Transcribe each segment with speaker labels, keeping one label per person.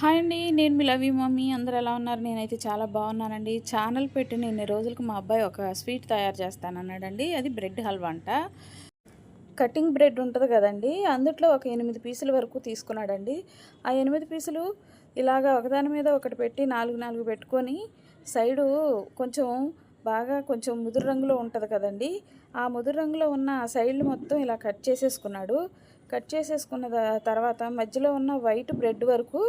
Speaker 1: Hi అండి నేను మీ లవి mummy. అందరు ఎలా ఉన్నారు? నేనైతే చాలా బాగున్నానండి. ఛానల్ పెట్టిన ఇన్ని రోజులకు మా అబ్బాయి ఒక స్వీట్ తయారు చేస్తానన్నాడండి అది బ్రెడ్ హల్వా అంట. కటింగ్ బ్రెడ్ ఉంటుంది కదండి అందుట్లో ఒక ఎనిమిది పీసుల వరకు తీసుకున్నాడండి. ఆ ఎనిమిది పీసులు ఇలాగా ఒకదాని మీద ఒకటి పెట్టి నాలుగు నాలుగు పెట్టుకొని సైడు కొంచెం బాగా కొంచెం ముదురు రంగులో ఉంటుంది కదండి. ఆ ముదురు రంగులో ఉన్న సైడ్లు మొత్తం ఇలా కట్ చేసేసుకున్నాడు. కట్ చేసేసుకున్న తర్వాత మధ్యలో ఉన్న వైట్ బ్రెడ్ వరకు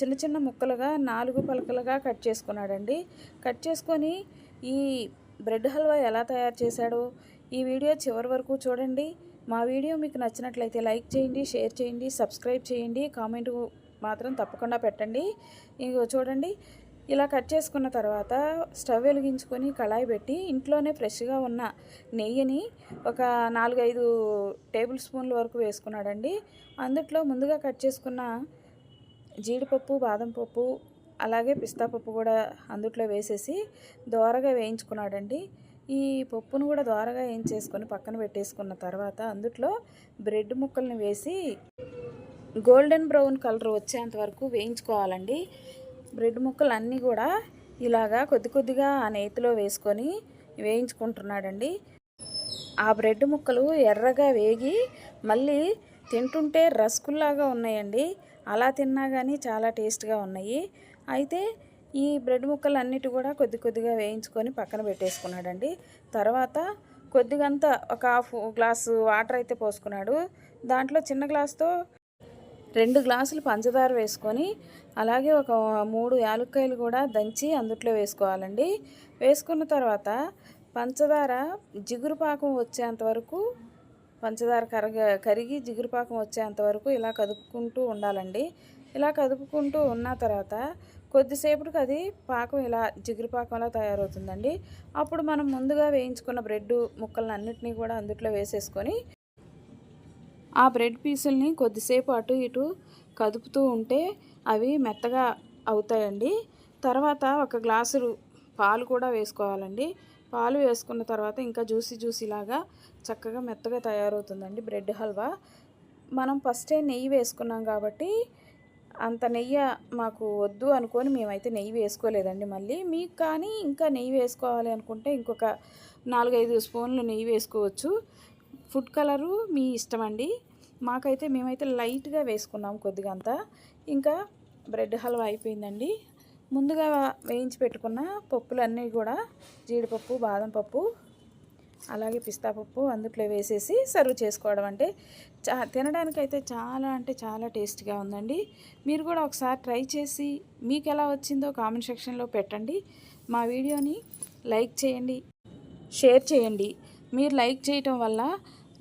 Speaker 1: చిన్న చిన్న ముక్కలుగా నాలుగు పలకలుగా కట్ చేసుకున్నాడండి. కట్ చేసుకొని ఈ బ్రెడ్ హల్వా ఎలా తయారు చేశాడో ఈ వీడియో చివరి వరకు చూడండి. మా వీడియో మీకు నచ్చినట్లయితే లైక్ చేయండి షేర్ చేయండి సబ్స్క్రైబ్ చేయండి కామెంట్ మాత్రం తప్పకుండా పెట్టండి. ఇగో చూడండి ఇలా కట్ చేసుకున్న తర్వాత స్టవ్ వెలిగించుకొని కళాయి పెట్టి ఇంట్లోనే ఫ్రెష్గా ఉన్న నెయ్యిని ఒక నాలుగైదు టేబుల్ స్పూన్ల వరకు వేసుకున్నాడండి. అందుట్లో ముందుగా కట్ చేసుకున్న జీడిపప్పు బాదం పప్పు అలాగే పిస్తా పప్పు కూడా అందుట్లో వేసేసి దోరగా వేయించుకున్నాడండి. ఈ పప్పును కూడా దోరగా వేయించేసుకొని పక్కన పెట్టేసుకున్న తర్వాత అందుట్లో బ్రెడ్ ముక్కల్ని వేసి గోల్డెన్ బ్రౌన్ కలర్ వచ్చేంత వరకు వేయించుకోవాలండి. బ్రెడ్ ముక్కలు అన్నీ కూడా ఇలాగా కొద్ది కొద్దిగా ఆ నేతిలో వేసుకొని వేయించుకుంటున్నాడండి. ఆ బ్రెడ్ ముక్కలు ఎర్రగా వేగి మళ్ళీ తింటుంటే రస్కుల్లాగా ఉన్నాయండి. అలా తిన్నా కానీ చాలా టేస్ట్గా ఉన్నాయి. అయితే ఈ బ్రెడ్ ముక్కలు అన్నిటి కూడా కొద్ది కొద్దిగా వేయించుకొని పక్కన పెట్టేసుకున్నాడండి. తర్వాత కొద్దిగంత ఒక హాఫ్ గ్లాసు వాటర్ అయితే పోసుకున్నాడు. దాంట్లో చిన్న గ్లాస్తో రెండు గ్లాసులు పంచదార వేసుకొని అలాగే ఒక మూడు యాలక్కాయలు కూడా దంచి అందుట్లో వేసుకోవాలండి. వేసుకున్న తర్వాత పంచదార జిగురు పాకం వచ్చేంత వరకు పంచదార కరగ కరిగి జిగురు పాకం వచ్చేంత వరకు ఇలా కదుపుకుంటూ ఉండాలండి. ఇలా కదుపుకుంటూ ఉన్న తర్వాత కొద్దిసేపటికి అది పాకం ఇలా జిగురు పాకంలా తయారవుతుందండి. అప్పుడు మనం ముందుగా వేయించుకున్న బ్రెడ్ ముక్కలను అన్నిటినీ కూడా అందుట్లో వేసేసుకొని ఆ బ్రెడ్ పీసుల్ని కొద్దిసేపు అటు ఇటు కదుపుతూ ఉంటే అవి మెత్తగా అవుతాయండి. తర్వాత ఒక గ్లాసు పాలు కూడా వేసుకోవాలండి. పాలు వేసుకున్న తర్వాత ఇంకా జ్యూసీ జ్యూసీ లాగా చక్కగా మెత్తగా తయారవుతుందండి బ్రెడ్ హల్వా. మనం ఫస్టే నెయ్యి వేసుకున్నాం కాబట్టి అంత నెయ్యి మాకు వద్దు అనుకొని మేమైతే నెయ్యి వేసుకోలేదండి మళ్ళీ. మీకు కానీ ఇంకా నెయ్యి వేసుకోవాలి అనుకుంటే ఇంకొక నాలుగైదు స్పూన్లు నెయ్యి వేసుకోవచ్చు. ఫుడ్ కలరు మీ ఇష్టం అండి. మాకైతే మేమైతే లైట్గా వేసుకున్నాం కొద్దిగా అంతా. ఇంకా బ్రెడ్ హల్వా అయిపోయిందండి. ముందుగా వేయించి పెట్టుకున్న పప్పులన్నీ కూడా జీడిపప్పు బాదం పప్పు అలాగే పిస్తా పప్పు అందుట్లో వేసేసి సర్వ్ చేసుకోవడం అంటే చా తినడానికైతే చాలా అంటే చాలా టేస్ట్గా ఉందండి. మీరు కూడా ఒకసారి ట్రై చేసి మీకు ఎలా వచ్చిందో కామెంట్ సెక్షన్లో పెట్టండి. మా వీడియోని లైక్ చేయండి షేర్ చేయండి. మీరు లైక్ చేయటం వల్ల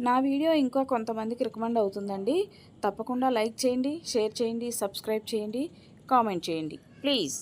Speaker 1: నా వీడియో ఇంకా కొంతమందికి రికమెండ్ అవుతుందండి. తప్పకుండా లైక్ చేయండి షేర్ చేయండి సబ్స్క్రైబ్ చేయండి కామెంట్ చేయండి. ప్లీజ్.